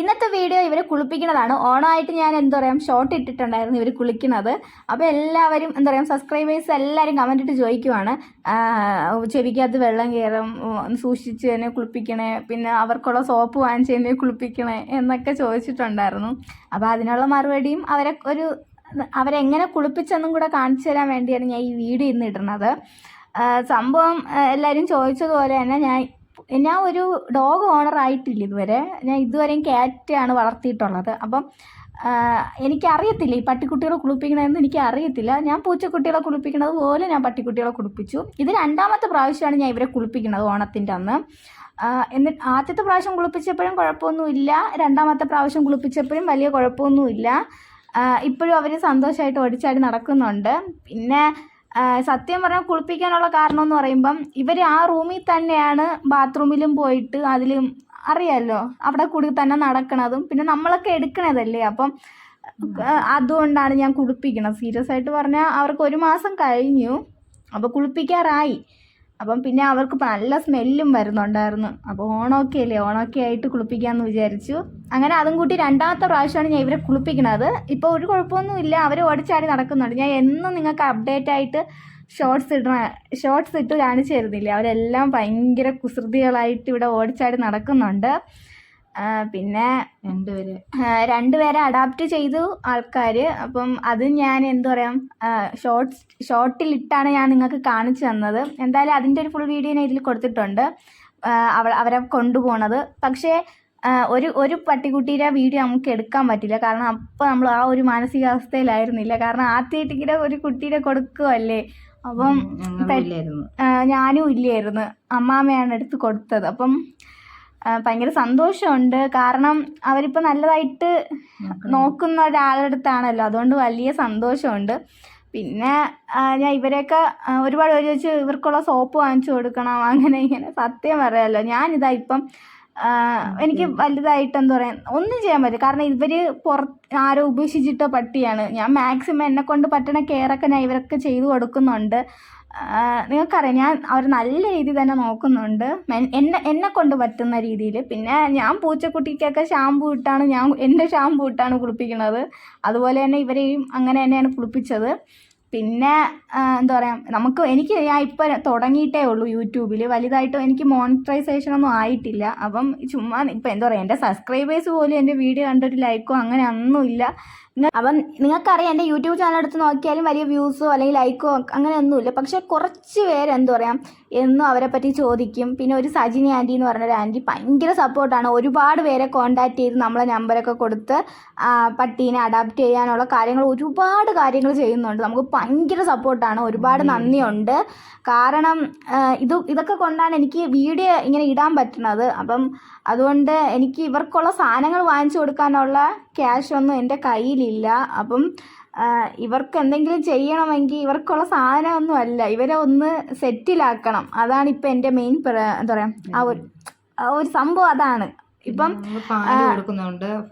ഇന്നത്തെ വീഡിയോ ഇവരെ കുളിപ്പിക്കുന്നതാണ്. ഓണമായിട്ട് ഞാൻ എന്താ പറയുക ഷോർട്ട് ഇട്ടിട്ടുണ്ടായിരുന്നു ഇവർ കുളിക്കുന്നത്. അപ്പോൾ എല്ലാവരും എന്താ പറയുക സബ്സ്ക്രൈബേഴ്സ് എല്ലാവരും കമന്റ് ഇട്ട് ചോദിക്കുവാണ്. ചെവിക്കകത്ത് വെള്ളം കയറും സൂക്ഷിച്ച് തന്നെ കുളിപ്പിക്കണേ പിന്നെ അവർക്കുള്ള സോപ്പ് വാങ്ങിച്ച് തന്നെ കുളിപ്പിക്കണേ എന്നൊക്കെ ചോദിച്ചിട്ടുണ്ടായിരുന്നു. അപ്പോൾ അതിനുള്ള മറുപടിയും അവരെ ഒരു അവരെങ്ങനെ കുളിപ്പിച്ചെന്നും കൂടെ കാണിച്ചു തരാൻ വേണ്ടിയാണ് ഞാൻ ഈ വീഡിയോ ഇന്ന് ഇടുന്നത്. സംഭവം എല്ലാവരും ചോദിച്ചതുപോലെ തന്നെ ഞാൻ ഞാൻ ഒരു ഡോഗ് ഓണർ ആയിട്ടില്ല ഇതുവരെ. ഞാൻ ഇതുവരെയും ക്യാറ്റാണ് വളർത്തിയിട്ടുള്ളത്. അപ്പം എനിക്കറിയത്തില്ല ഈ പട്ടിക്കുട്ടികളെ കുളിപ്പിക്കണമെന്ന് എനിക്ക് അറിയത്തില്ല ഞാൻ പൂച്ചക്കുട്ടികളെ കുളിപ്പിക്കുന്നത് പോലെ ഞാൻ പട്ടിക്കുട്ടികളെ കുളിപ്പിച്ചു. ഇത് രണ്ടാമത്തെ പ്രാവശ്യമാണ് ഞാൻ ഇവരെ കുളിപ്പിക്കുന്നത് ഓണത്തിന്റെ അന്ന്. എന്നിട്ട് ആദ്യത്തെ പ്രാവശ്യം കുളിപ്പിച്ചപ്പോഴും കുഴപ്പമൊന്നുമില്ല. രണ്ടാമത്തെ പ്രാവശ്യം കുളിപ്പിച്ചപ്പോഴും വലിയ കുഴപ്പമൊന്നുമില്ല. ഇപ്പോഴും അവർ സന്തോഷമായിട്ട് ഓടിച്ചാടി നടക്കുന്നുണ്ട്. പിന്നെ സത്യം പറഞ്ഞാൽ കുളിപ്പിക്കാനുള്ള കാരണം എന്ന് പറയുമ്പം ഇവർ ആ റൂമിൽ തന്നെയാണ് ബാത്റൂമിലും പോയിട്ട് അതിലും അറിയാമല്ലോ അവിടെ കൂടി തന്നെ നടക്കണതും. പിന്നെ നമ്മളൊക്കെ എടുക്കണതല്ലേ. അപ്പം അതുകൊണ്ടാണ് ഞാൻ കുളിപ്പിക്കണം സീരിയസ് ആയിട്ട് പറഞ്ഞാൽ അവർക്ക് ഒരു മാസം കഴിഞ്ഞു. അപ്പോൾ കുളിപ്പിക്കാറായി. അപ്പം പിന്നെ അവർക്ക് നല്ല സ്മെല്ലും വരുന്നുണ്ടായിരുന്നു. അപ്പോൾ ഓണമൊക്കെ അല്ലേ? ഓണമൊക്കെ ആയിട്ട് കുളിപ്പിക്കാമെന്ന് വിചാരിച്ചു. അങ്ങനെ അതും കൂട്ടി രണ്ടാമത്തെ പ്രാവശ്യമാണ് ഞാൻ ഇവരെ കുളിപ്പിക്കണത്. ഇപ്പോൾ ഒരു കുഴപ്പമൊന്നും ഇല്ല. അവർ ഓടിച്ചാടി നടക്കുന്നുണ്ട്. ഞാൻ എന്നും നിങ്ങൾക്ക് അപ്ഡേറ്റ് ആയിട്ട് ഷോർട്സ് ഇടണ ഷോർട്സ് ഇട്ട് കാണിച്ചു തരുന്നില്ല? അവരെല്ലാം ഭയങ്കര കുസൃതികളായിട്ട് ഇവിടെ ഓടിച്ചാടി നടക്കുന്നുണ്ട്. പിന്നെ രണ്ടുപേര്. രണ്ടുപേരെ അഡാപ്റ്റ് ചെയ്തു ആൾക്കാർ അപ്പം അത് ഞാൻ എന്താ ഷോർട്ട് ഷോർട്സ് ഷോർട്ടിലിട്ടാണ് ഞാൻ നിങ്ങൾക്ക് കാണിച്ചു തന്നത്. എന്തായാലും അതിന്റെ ഒരു ഫുൾ വീഡിയോ ഞാൻ ഇതിൽ കൊടുത്തിട്ടുണ്ട്. അവ അവരെ കൊണ്ടുപോണത്. പക്ഷേ ഒരു ഒരു പട്ടിക്കുട്ടിയുടെ വീഡിയോ നമുക്ക് എടുക്കാൻ പറ്റില്ല. കാരണം അപ്പോൾ നമ്മൾ ആ ഒരു മാനസികാവസ്ഥയിലായിരുന്നില്ല. കാരണം ആദ്യമായിട്ട് ഇങ്ങനെ ഒരു കുട്ടീനെ കൊടുക്കുമല്ലേ അപ്പം ഞാനും ഇല്ലായിരുന്നു. അമ്മാമ്മയാണ് എടുത്ത് കൊടുത്തത്. അപ്പം ഭയങ്കര സന്തോഷമുണ്ട്. കാരണം അവരിപ്പോൾ നല്ലതായിട്ട് നോക്കുന്ന ഒരാളുടെ അടുത്താണല്ലോ. അതുകൊണ്ട് വലിയ സന്തോഷമുണ്ട്. പിന്നെ ഞാൻ ഇവരെയൊക്കെ ഒരുപാട് പേര് ചോദിച്ചു ഇവർക്കുള്ള സോപ്പ് വാങ്ങിച്ചു കൊടുക്കണം? അങ്ങനെ ഇങ്ങനെ സത്യം പറയാമല്ലോ ഞാനിതാ ഇപ്പം എനിക്ക് വലുതായിട്ട് എന്താ പറയുക ഒന്നും ചെയ്യാൻ പറ്റില്ല. കാരണം ഇവർ പുറത്ത് ആരോ ഉപേക്ഷിച്ചിട്ട പട്ടിയാണ്. ഞാൻ മാക്സിമം എന്നെ കൊണ്ട് പറ്റണ കെയറൊക്കെ ഞാൻ ഇവരൊക്കെ ചെയ്തു കൊടുക്കുന്നുണ്ട്. നിങ്ങൾക്കറിയാം ഞാൻ അവർ നല്ല രീതിയിൽ തന്നെ നോക്കുന്നുണ്ട്. എന്നെ എന്നെ കൊണ്ട് പറ്റുന്ന രീതിയിൽ. പിന്നെ ഞാൻ പൂച്ചക്കുട്ടിക്കൊക്കെ ഷാമ്പു ഇട്ടാണ് ഞാൻ എന്റെ ഷാമ്പു ഇട്ടാണ് കുളിപ്പിക്കുന്നത്. അതുപോലെ തന്നെ ഇവരെയും അങ്ങനെ തന്നെയാണ് കുളിപ്പിച്ചത്. പിന്നെ എന്താ പറയുക നമുക്ക് എനിക്ക് ഞാൻ ഇപ്പം തുടങ്ങിയിട്ടേ ഉള്ളൂ യൂട്യൂബിൽ വലുതായിട്ട് എനിക്ക് മോണിറ്ററൈസേഷൻ ഒന്നും ആയിട്ടില്ല. അപ്പം ചുമ്മാ ഇപ്പം എന്താ പറയുക എന്റെ സബ്സ്ക്രൈബേഴ്സ് പോലും എന്റെ വീഡിയോ കണ്ടിട്ട് ലൈക്കോ അങ്ങനെ ഒന്നുമില്ല. അപ്പം നിങ്ങൾക്കറിയാം എന്റെ യൂട്യൂബ് ചാനൽ എടുത്ത് നോക്കിയാലും വലിയ വ്യൂസോ അല്ലെങ്കിൽ ലൈക്കോ അങ്ങനെ ഒന്നുമില്ല പക്ഷെ കുറച്ച് പേര് എന്താ പറയാം എന്നും അവരെ പറ്റി ചോദിക്കും. പിന്നെ ഒരു സജിനി ആന്റി എന്ന് പറഞ്ഞൊരു ആന്റി ഭയങ്കര സപ്പോർട്ടാണ് ഒരുപാട് പേരെ കോൺടാക്ട് ചെയ്ത് നമ്മളെ നമ്പരൊക്കെ കൊടുത്ത് പട്ടീനെ അഡാപ്റ്റ് ചെയ്യാനുള്ള കാര്യങ്ങൾ ഒരുപാട് കാര്യങ്ങൾ ചെയ്യുന്നുണ്ട്. നമുക്ക് ഭയങ്കര സപ്പോർട്ടാണ് ഒരുപാട് നന്ദിയുണ്ട്. കാരണം ഇത് ഇതൊക്കെ കൊണ്ടാണ് എനിക്ക് വീഡിയോ ഇങ്ങനെ ഇടാൻ പറ്റുന്നത്. അപ്പം അതുകൊണ്ട് എനിക്ക് ഇവർക്കുള്ള സാധനങ്ങൾ വാങ്ങിച്ചു കൊടുക്കാനുള്ള ക്യാഷ് ഒന്നും എന്റെ കയ്യിലില്ല. അപ്പം ഇവർക്ക് എന്തെങ്കിലും ചെയ്യണമെങ്കിൽ ഇവർക്കുള്ള സാധനമൊന്നും അല്ല. ഇവരെ ഒന്ന് സെറ്റിലാക്കണം. അതാണ് ഇപ്പം എന്റെ മെയിൻ എന്താ പറയുക ആ ഒരു ആ ഒരു സംഭവം അതാണ്. ഇപ്പം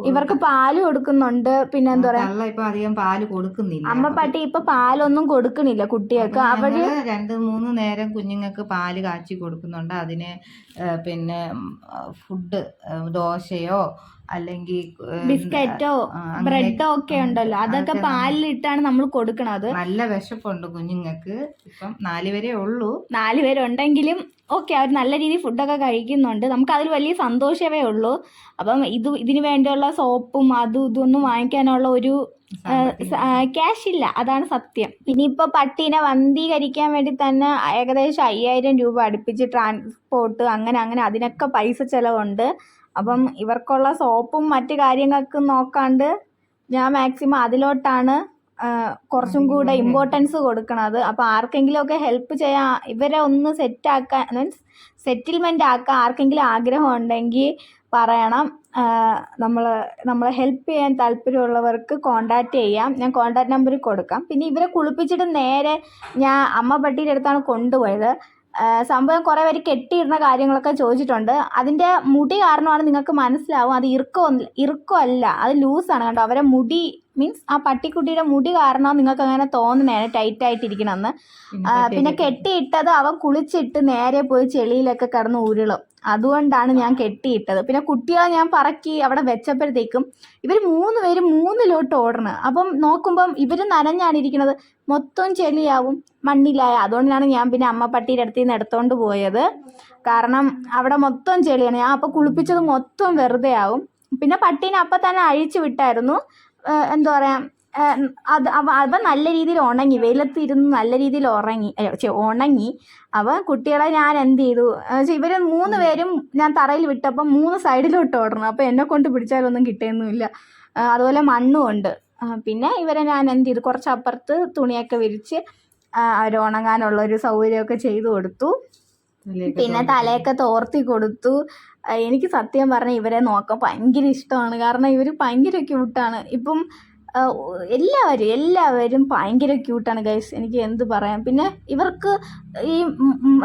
ഇവർക്ക് പാൽ കൊടുക്കുന്നുണ്ട്. പിന്നെ എന്താ പറയാ ഇപ്പൊ അധികം പാൽ കൊടുക്കുന്നില്ല. അമ്മ പട്ടി ഇപ്പൊ പാലൊന്നും കൊടുക്കുന്നില്ല കുട്ടികൾക്ക്. അവർ രണ്ട് മൂന്ന് നേരം കുഞ്ഞുങ്ങൾക്ക് പാൽ കാച്ചി കൊടുക്കുന്നുണ്ട്. അതിന് പിന്നെ ഫുഡ് ദോശയോ അല്ലെങ്കിൽ ബിസ്ക്കറ്റോ ബ്രെഡോ ഒക്കെ ഉണ്ടല്ലോ. അതൊക്കെ പാലിലിട്ടാണ് നമ്മൾ കൊടുക്കണത്. നല്ല വിശപ്പുണ്ട് കുഞ്ഞുങ്ങൾക്ക്. ഇപ്പം നാല് വരെ ഉള്ളൂ. നാല് പേരുണ്ടെങ്കിലും ഓക്കെ അവർ നല്ല രീതിയിൽ ഫുഡൊക്കെ കഴിക്കുന്നുണ്ട്. നമുക്ക് അതിൽ വലിയ സന്തോഷമേ ഉള്ളൂ. അപ്പം ഇത് ഇതിന് വേണ്ടിയുള്ള സോപ്പും അതും ഇതൊന്നും വാങ്ങിക്കാനുള്ള ഒരു ക്യാഷ് ഇല്ല. അതാണ് സത്യം. ഇനിയിപ്പോൾ പട്ടീനെ വന്ധീകരിക്കാൻ വേണ്ടി തന്നെ ഏകദേശം അയ്യായിരം രൂപ അടുപ്പിച്ച് ട്രാൻസ്പോർട്ട് അങ്ങനെ അങ്ങനെ അതിനൊക്കെ പൈസ ചിലവുണ്ട്. അപ്പം ഇവർക്കുള്ള സോപ്പും മറ്റു കാര്യങ്ങൾക്കും നോക്കാണ്ട് ഞാൻ മാക്സിമം അതിലോട്ടാണ് കുറച്ചും കൂടെ ഇമ്പോർട്ടൻസ് കൊടുക്കണത്. അപ്പോൾ ആർക്കെങ്കിലുമൊക്കെ ഹെൽപ്പ് ചെയ്യാൻ ഇവരെ ഒന്ന് സെറ്റാക്കാൻ മീൻസ് സെറ്റിൽമെന്റ് ആക്കാൻ ആർക്കെങ്കിലും ആഗ്രഹം ഉണ്ടെങ്കിൽ പറയണം. നമ്മൾ നമ്മളെ ഹെൽപ്പ് ചെയ്യാൻ താല്പര്യമുള്ളവർക്ക് കോണ്ടാക്ട് ചെയ്യാം. ഞാൻ കോണ്ടാക്ട് നമ്പർ കൊടുക്കാം. പിന്നെ ഇവരെ കുളിപ്പിച്ചിട്ട് നേരെ ഞാൻ അമ്മ പട്ടിയുടെ അടുത്താണ് കൊണ്ടുപോയത്. സംഭവം കുറേ പേര് കെട്ടിയിടുന്ന കാര്യങ്ങളൊക്കെ ചോദിച്ചിട്ടുണ്ട്. അതിന്റെ മുടി കാരണമാണ് നിങ്ങൾക്ക് മനസ്സിലാവും. അത് ഇറുക്കം അല്ല അത് ലൂസാണ് കണ്ടോ? അവരെ മുടി മീൻസ് ആ പട്ടിക്കുട്ടിയുടെ മുടി കാരണം നിങ്ങൾക്ക് അങ്ങനെ തോന്നുന്നതാണ് ടൈറ്റ് ആയിട്ടിരിക്കണമെന്ന് പിന്നെ കെട്ടിയിട്ടത് അവൻ കുളിച്ചിട്ട് നേരെ പോയി ചെളിയിലൊക്കെ കിടന്ന് ഉരുളും. അതുകൊണ്ടാണ് ഞാൻ കെട്ടിയിട്ടത്. പിന്നെ കുട്ടികളെ ഞാൻ പറക്കി അവിടെ വെച്ചപ്പോഴത്തേക്കും ഇവർ മൂന്ന് പേരും മൂന്നിലോട്ട് ഓടണം. അപ്പം നോക്കുമ്പം ഇവർ നനഞ്ഞാണ് ഇരിക്കുന്നത് മൊത്തം ചെളിയാവും മണ്ണിലായ. അതുകൊണ്ടാണ് ഞാൻ പിന്നെ അമ്മ പട്ടിയുടെ അടുത്ത് നിന്ന് എടുത്തോണ്ട് പോയത്. കാരണം അവിടെ മൊത്തം ചെളിയാണ്. ഞാൻ അപ്പോൾ കുളിപ്പിച്ചത് മൊത്തം വെറുതെ ആവും പിന്നെ പട്ടീനെ അപ്പം തന്നെ അഴിച്ചു വിട്ടായിരുന്നു. എന്താ പറയുക അത് അവ അവ നല്ല രീതിയിൽ ഉണങ്ങി വെയിലത്ത് ഇരുന്ന് നല്ല രീതിയിൽ ഉറങ്ങി ഉണങ്ങി. അവ കുട്ടികളെ ഞാൻ എന്ത് ചെയ്തു? ഇവർ മൂന്ന് പേരും ഞാൻ തറയിൽ വിട്ടപ്പം മൂന്ന് സൈഡിലോട്ട് ഓടണം. അപ്പോൾ എന്നെ കൊണ്ട് പിടിച്ചാലൊന്നും കിട്ടിയൊന്നുമില്ല അതുപോലെ മണ്ണും ഉണ്ട്. പിന്നെ ഇവരെ ഞാൻ എന്ത് ചെയ്തു? കുറച്ച് അപ്പുറത്ത് തുണിയൊക്കെ വിരിച്ച് അവർ ഉണങ്ങാനുള്ള ഒരു സൗകര്യമൊക്കെ ചെയ്തു കൊടുത്തു. പിന്നെ തലയൊക്കെ തോർത്തി കൊടുത്തു. എനിക്ക് സത്യം പറഞ്ഞാൽ ഇവരെ നോക്കാൻ ഭയങ്കര ഇഷ്ടമാണ്. കാരണം ഇവർ ഭയങ്കര ക്യൂട്ടാണ് ഇപ്പം എല്ലാവരും എല്ലാവരും ഭയങ്കര ക്യൂട്ടാണ് ഗൈസ് എനിക്ക് എന്ത് പറയാം. പിന്നെ ഇവർക്ക് ഈ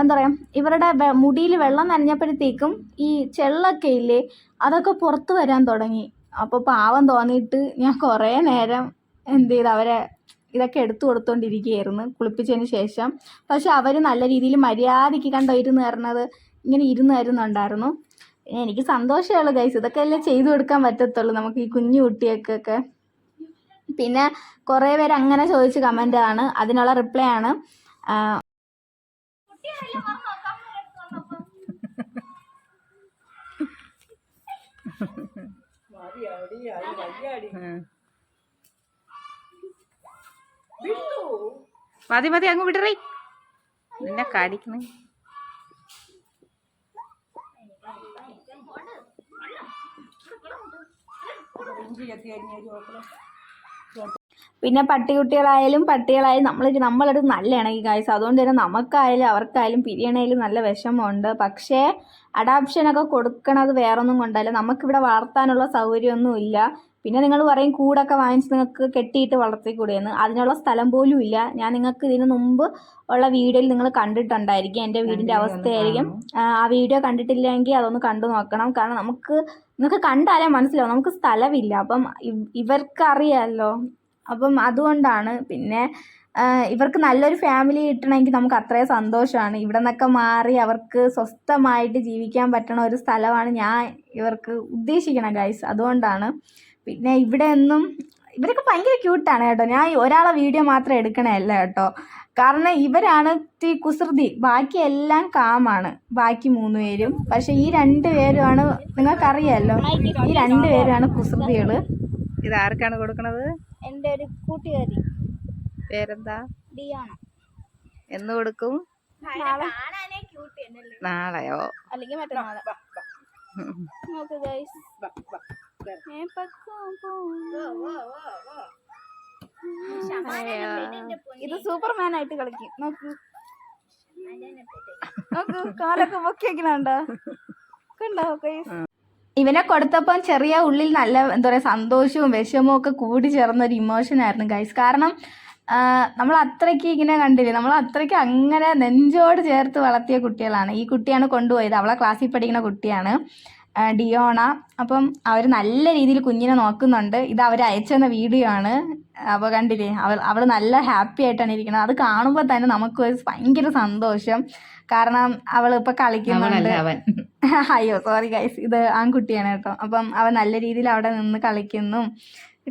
എന്താ പറയുക ഇവരുടെ മുടിയിൽ വെള്ളം നനഞ്ഞപ്പോഴത്തേക്കും ഈ ചെള്ളൊക്കെ ഇല്ലേ അതൊക്കെ പുറത്ത് വരാൻ തുടങ്ങി. അപ്പോൾ പാവം തോന്നിയിട്ട് ഞാൻ കുറേ നേരം എന്ത് ചെയ്ത് അവരെ ഇതൊക്കെ എടുത്തു കൊടുത്തോണ്ടിരിക്കുകയായിരുന്നു കുളിപ്പിച്ചതിന് ശേഷം. പക്ഷെ അവർ നല്ല രീതിയിൽ മര്യാദയ്ക്ക് കണ്ടോ ഇരുന്ന് ഇങ്ങനെ ഇരുന്ന് തരുന്നുണ്ടായിരുന്നു. എനിക്ക് സന്തോഷമുള്ളൂ ഗൈസ് ഇതൊക്കെ അല്ലേ ചെയ്തു കൊടുക്കാൻ പറ്റത്തുള്ളൂ നമുക്ക് ഈ കുഞ്ഞു കുട്ടികൾക്കൊക്കെ. പിന്നെ കുറേ പേര് അങ്ങനെ ചോദിച്ച കമന്റ് ആണ്. അതിനുള്ള റിപ്ലൈ ആണ്. മതി മതി അങ്ങ് വിടറേ. നിന്നെ കടിക്കണേ പിന്നെ പട്ടിക്കുട്ടികളായാലും പട്ടികളായാലും നമ്മൾ നമ്മളടുത്ത് നല്ല ഇണങ്ങി ഗൈസ് അതുകൊണ്ട് തന്നെ നമുക്കായാലും അവർക്കായാലും പിരിയണേലും നല്ല വിഷമമുണ്ട്. പക്ഷേ അഡാപ്ഷനൊക്കെ കൊടുക്കണത് വേറൊന്നും കൊണ്ടല്ല. നമുക്കിവിടെ വളർത്താനുള്ള സൗകര്യമൊന്നും ഇല്ല. പിന്നെ നിങ്ങൾ പറയും കൂടൊക്കെ വാങ്ങിച്ച് നിങ്ങൾക്ക് കെട്ടിയിട്ട് വളർത്തിക്കൂടിയെന്ന് അതിനുള്ള സ്ഥലം പോലും ഇല്ല. ഞാൻ നിങ്ങൾക്ക് ഇതിനു മുമ്പ് ഉള്ള വീഡിയോയിൽ നിങ്ങൾ കണ്ടിട്ടുണ്ടായിരിക്കും. എന്റെ വീടിന്റെ അവസ്ഥയായിരിക്കും. ആ. വീഡിയോ കണ്ടിട്ടില്ലെങ്കിൽ അതൊന്ന് കണ്ടു നോക്കണം. കാരണം നമുക്ക് നിങ്ങൾക്ക് കണ്ടാലേ മനസ്സിലാവും. നമുക്ക് സ്ഥലമില്ല. അപ്പം ഇവ്- ഇവർക്കറിയാമല്ലോ അപ്പം അതുകൊണ്ടാണ് പിന്നെ ഇവർക്ക് നല്ലൊരു ഫാമിലി കിട്ടണമെങ്കിൽ നമുക്ക് അത്രയും സന്തോഷമാണ്. ഇവിടെ നിന്നൊക്കെ മാറി അവർക്ക് സ്വസ്ഥമായിട്ട് ജീവിക്കാൻ പറ്റണ ഒരു സ്ഥലമാണ് ഞാൻ ഇവർക്ക് ഉദ്ദേശിക്കണം ഗൈസ് അതുകൊണ്ടാണ് പിന്നെ ഇവിടെ ഒന്നും ഇവരൊക്കെ ഭയങ്കര ക്യൂട്ടാണ് കേട്ടോ. ഞാൻ ഒരാളെ വീഡിയോ മാത്രം എടുക്കണമല്ല കേട്ടോ. കാരണം ഇവരാണ് ഈ കുസൃതി. ബാക്കി എല്ലാം കാമാണ് ബാക്കി മൂന്ന് പേരും. പക്ഷെ ഈ രണ്ട് പേരുമാണ് നിങ്ങൾക്കറിയാമല്ലോ ഈ രണ്ട് പേരാണ് കുസൃതികൾ ഇത് ആർക്കാണ് കൊടുക്കണത്? എന്റെ ഒരു കൂട്ടുകാരി. പേരെന്താ? ഡിയാണ എന്ന് കൊടുക്കും? നാളെ. നാളെയോ? അല്ലെങ്കിൽ മറ്റന്നാളെ. നോക്ക് ഗൈസ് ഇത് സൂപ്പർമാൻ ആയിട്ട് കളിക്കും. നോക്ക്. നോക്ക് കാലൊക്കെ പൊക്കി വെക്കണുണ്ടോ കണ്ടോ ഗൈസ് ഇവനെ കൊടുത്തപ്പം ചെറിയ ഉള്ളിൽ നല്ല എന്താ പറയുക സന്തോഷവും വിഷമവും ഒക്കെ കൂടി ചേർന്ന ഒരു ഇമോഷൻ ആയിരുന്നു ഗൈസ് കാരണം നമ്മൾ അത്രയ്ക്ക് ഇങ്ങനെ കണ്ടില്ലേ നമ്മൾ അത്രയ്ക്ക് അങ്ങനെ നെഞ്ചോട് ചേർത്ത് വളർത്തിയ കുട്ടികളാണ്. ഈ കുട്ടിയാണ് കൊണ്ടുപോയത്. അവളെ ക്ലാസ്സിൽ പഠിക്കുന്ന കുട്ടിയാണ് ഡിയോണ. അപ്പം അവർ നല്ല രീതിയിൽ കുഞ്ഞിനെ നോക്കുന്നുണ്ട്. ഇത് അവർ അയച്ചെന്ന വീഡിയോ ആണ്. അപ്പോൾ കണ്ടില്ലേ അവൾ അവൾ നല്ല ഹാപ്പി ആയിട്ടാണ് ഇരിക്കുന്നത്. അത് കാണുമ്പോൾ തന്നെ നമുക്ക് ഭയങ്കര സന്തോഷം. കാരണം അവൾ ഇപ്പൊ കളിക്കുന്നുണ്ട്. അയ്യോ സോറി ഗൈസ് ഇത് ആൺകുട്ടിയാണ് കേട്ടോ. അപ്പം അവൻ നല്ല രീതിയിൽ അവിടെ നിന്ന് കളിക്കുന്നു.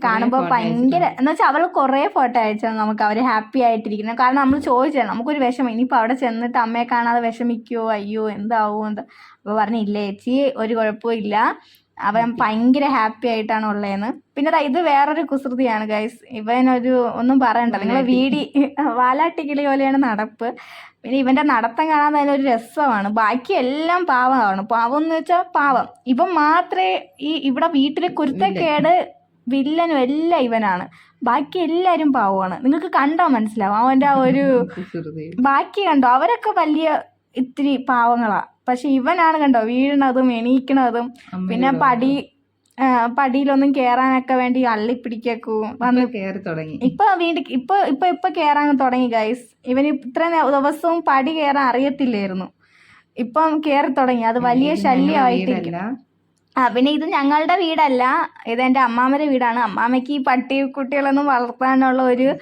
കാണുമ്പോൾ ഭയങ്കര എന്ന് വെച്ചാൽ അവൾ കുറേ ഫോട്ടോ അയച്ചു. നമുക്ക് അവർ ഹാപ്പി ആയിട്ടിരിക്കുന്നു. കാരണം നമ്മൾ ചോദിച്ചാൽ നമുക്കൊരു വിഷമം. ഇനിയിപ്പോൾ അവിടെ ചെന്നിട്ട് അമ്മയെ കാണാതെ വിഷമിക്കുമോ അയ്യോ എന്താവോ? എന്താ അപ്പോൾ പറഞ്ഞു ഇല്ല ചേച്ചി ഒരു കുഴപ്പവും ഇല്ല. അവൻ ഭയങ്കര ഹാപ്പി ആയിട്ടാണ് ഉള്ളതെന്ന്. പിന്നെ ഇത് വേറൊരു കുസൃതിയാണ് ഗൈസ് ഇവനൊരു ഒന്നും പറയണ്ട. നിങ്ങൾ വീടി വാലാട്ടിക്കിളി പോലെയാണ് നടപ്പ്. പിന്നെ ഇവന്റെ നടത്തം കാണാൻ തന്നെ ഒരു രസമാണ്. ബാക്കി എല്ലാം പാവമാണ്. പാവം എന്ന് വെച്ചാൽ പാവം. ഇവൻ മാത്രമേ ഈ ഇവിടെ വീട്ടിലെ കുരുത്തക്കേട് വില്ലനും എല്ലാം ഇവനാണ്. ബാക്കി എല്ലാരും പാവമാണ്. നിങ്ങൾക്ക് കണ്ടോ മനസ്സിലാവും? അവന്റെ ആ ഒരു ബാക്കി കണ്ടോ? അവരൊക്കെ വലിയ ഇത്തിരി പാവങ്ങളാ. പക്ഷെ ഇവനാണ് കണ്ടോ? വീഴണതും എണീക്കണതും. പിന്നെ പടി പടിയിലൊന്നും കേറാനൊക്കെ വേണ്ടി അള്ളിപ്പിടിക്കും വന്ന് ഇപ്പൊ കേറി തുടങ്ങി. ഇപ്പൊ വീട് ഇപ്പൊ ഇപ്പൊ ഇപ്പൊ കേറാൻ തുടങ്ങി ഗൈസ് ഇവന് ഇത്ര ദിവസവും പടി കേറാൻ അറിയത്തില്ലായിരുന്നു. ഇപ്പം കേറി തുടങ്ങി. അത് വലിയ ശല്യമായിട്ടില്ല ആ പിന്നെ ഇത് ഞങ്ങളുടെ വീടല്ല. ഇത് എന്റെ അമ്മാമ്മയുടെ വീടാണ്. അമ്മാമ്മയ്ക്ക് ഈ പട്ടി കുട്ടികളൊന്നും വളർത്താനുള്ള ഒരു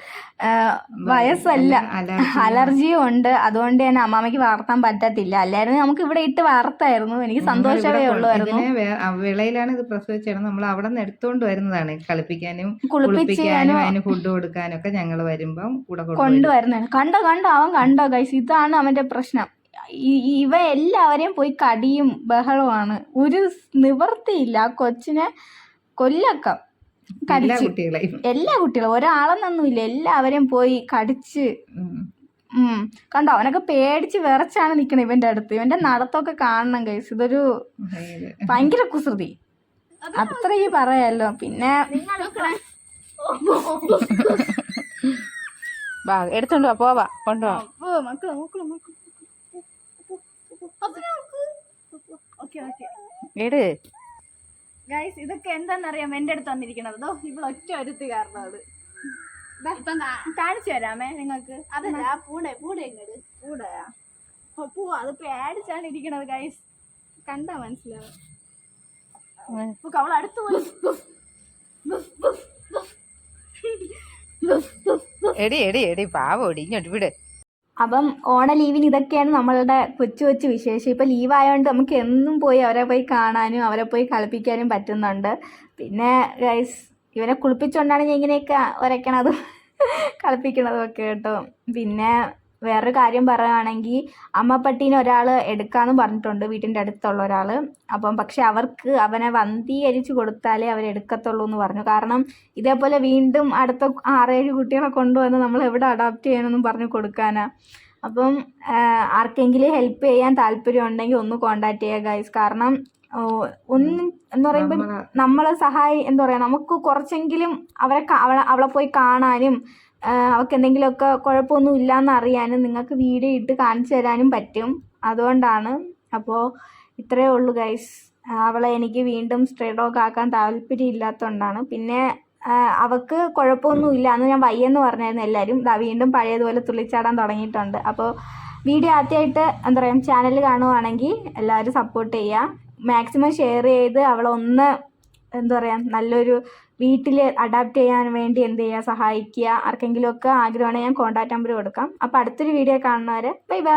വയസ്സല്ല. അലർജി അലർജിയും ഉണ്ട്. അതുകൊണ്ട് തന്നെ അമ്മാമ്മയ്ക്ക് വളർത്താൻ പറ്റത്തില്ല. അല്ലായിരുന്നു നമുക്ക് ഇവിടെ ഇട്ട് വളർത്തായിരുന്നു എനിക്ക് സന്തോഷമേ ഉള്ളൂ ഇതിനെ വേ- ആ വിളയിലാണ് ഇത് പ്രസവിച്ചത് നമ്മൾ അവിടെ നിന്ന് എടുത്തോണ്ട് വരുന്നതാണ്. കളിപ്പിക്കാനും കുളിപ്പിക്കാനും അതിന് ഫുഡ് കൊടുക്കാനും ഒക്കെ ഞങ്ങൾ വരുമ്പം കൂടെ കൊണ്ടുവരും. കൊണ്ടുവരുന്നതാണ്. കണ്ടോ കണ്ടോ? അവൻ കണ്ടോ ഗൈസ് ഇതാണ് അവന്റെ പ്രശ്നം. ഇവ എല്ലാവരെയും പോയി കടിയും ബഹളമാണ് ഒരു നിവർത്തിയില്ല ആ കൊച്ചിനെ കൊല്ലക്കം. എല്ലാ കടിച്ച്. എല്ലാ കുട്ടികളും ഒരാളെന്നൊന്നുമില്ല. എല്ലാവരെയും പോയി കടിച്ച്. കണ്ടോ? അവനൊക്കെ പേടിച്ച് വിറച്ചാണ് നിൽക്കുന്നത് ഇവന്റെ അടുത്ത്. ഇവന്റെ നടത്തമൊക്കെ കാണണം കൈസ് ഇതൊരു ഇത് ഭയങ്കര കുസൃതി. അത്രയും പറയാലോ. പിന്നെ വാ എടുത്തോണ്ട് വാ. പോവാ. കൊണ്ടുപോവാ മക്കളോ മക്കളോ മക്കളെ. Okay okay. എട്. ഗൈസ് ഇതൊക്കെ എന്താണെന്നറിയാം എന്റെ അടുത്ത് വന്നിരിക്കണത്. ദോ ഇവിടെ ഒറ്റ ഒരുത്തി കാരണം അത് കാണിച്ചു തരാമേ നിങ്ങൾക്ക്. അതല്ല പൂടെ പൂടെ ഇങ്ങോട്ട് പൂടയാ പൂ അത് പേടിച്ചാണ് ഇരിക്കണത് ഗൈസ് കണ്ടാ മനസ്സിലാവും അവൾ അടുത്ത് പോയി. എടി എടി എടി പാവോടി ഇങ്ങോട്ട് വിട്. അപ്പം ഓണ ലീവിന് ഇതൊക്കെയാണ് നമ്മളുടെ കൊച്ചു കൊച്ചു വിശേഷം. ഇപ്പം ലീവായതുകൊണ്ട് നമുക്ക് എന്നും പോയി അവരെ പോയി കാണാനും അവരെ പോയി കളിപ്പിക്കാനും പറ്റുന്നുണ്ട്. പിന്നെ ഗൈസ് ഇവനെ കുളിപ്പിച്ചുകൊണ്ടാണ് ഞാൻ ഇങ്ങനെയൊക്കെ ഉരയ്ക്കണതും കളിപ്പിക്കണതും ഒക്കെ കേട്ടോ. പിന്നെ വേറൊരു കാര്യം പറയുകയാണെങ്കിൽ അമ്മപ്പട്ടീനെ ഒരാൾ എടുക്കാമെന്ന് പറഞ്ഞിട്ടുണ്ട് വീട്ടിന്റെ അടുത്തുള്ള ഒരാൾ അപ്പം പക്ഷെ അവർക്ക് അവനെ വന്ധീകരിച്ച് കൊടുത്താലേ അവരെടുക്കത്തുള്ളൂ എന്ന് പറഞ്ഞു. കാരണം ഇതേപോലെ വീണ്ടും അടുത്ത ആറേഴ് കുട്ടികളെ കൊണ്ടുവന്ന് നമ്മൾ എവിടെ അഡോപ്റ്റ് ചെയ്യണമെന്നും പറഞ്ഞു കൊടുക്കാനാ. അപ്പം ആർക്കെങ്കിലും ഹെൽപ്പ് ചെയ്യാൻ താല്പര്യം ഉണ്ടെങ്കിൽ ഒന്ന് കോണ്ടാക്ട് ചെയ്യുക ഗൈസ് കാരണം ഒന്ന് എന്ന് പറയുമ്പോൾ നമ്മളെ സഹായി എന്താ പറയുക നമുക്ക് കുറച്ചെങ്കിലും അവരെ അവളെ പോയി കാണാനും അവൾക്ക് എന്തെങ്കിലുമൊക്കെ കുഴപ്പമൊന്നും ഇല്ലയെന്ന് അറിയാനും നിങ്ങൾക്ക് വീഡിയോ ഇട്ട് കാണിച്ചു തരാനും പറ്റും. അതുകൊണ്ടാണ്. അപ്പോൾ ഇത്രയേ ഉള്ളൂ ഗൈസ്. അവളെ എനിക്ക് വീണ്ടും സ്ട്രേ ഡോഗ് ആക്കാൻ താല്പര്യം ഇല്ലാത്തതുകൊണ്ടാണ് പിന്നെ അവൾക്ക് കുഴപ്പമൊന്നുമില്ല അന്ന് ഞാൻ വയ്യെന്ന് പറഞ്ഞായിരുന്നു എല്ലാവരും. ദാ വീണ്ടും പഴയതുപോലെ തുള്ളിച്ചാടാൻ തുടങ്ങിയിട്ടുണ്ട്. അപ്പോൾ വീഡിയോ ആദ്യമായിട്ട് എന്താ പറയുക ചാനൽ കാണുവാണെങ്കിൽ എല്ലാവരും സപ്പോർട്ട് ചെയ്യുക മാക്സിമം ഷെയർ ചെയ്ത് അവളെ ഒന്ന് എന്താ പറയുക നല്ലൊരു വീട്ടിൽ അഡാപ്റ്റ് ചെയ്യാൻ വേണ്ടി എന്ത് ചെയ്യുക സഹായിക്കുക ആർക്കെങ്കിലുമൊക്കെ ആഗ്രഹമാണെങ്കിൽ ഞാൻ കോൺടാക്ട് നമ്പർ കൊടുക്കാം. അപ്പോൾ അടുത്തൊരു വീഡിയോ കാണുന്നവരെ ബൈ ബൈ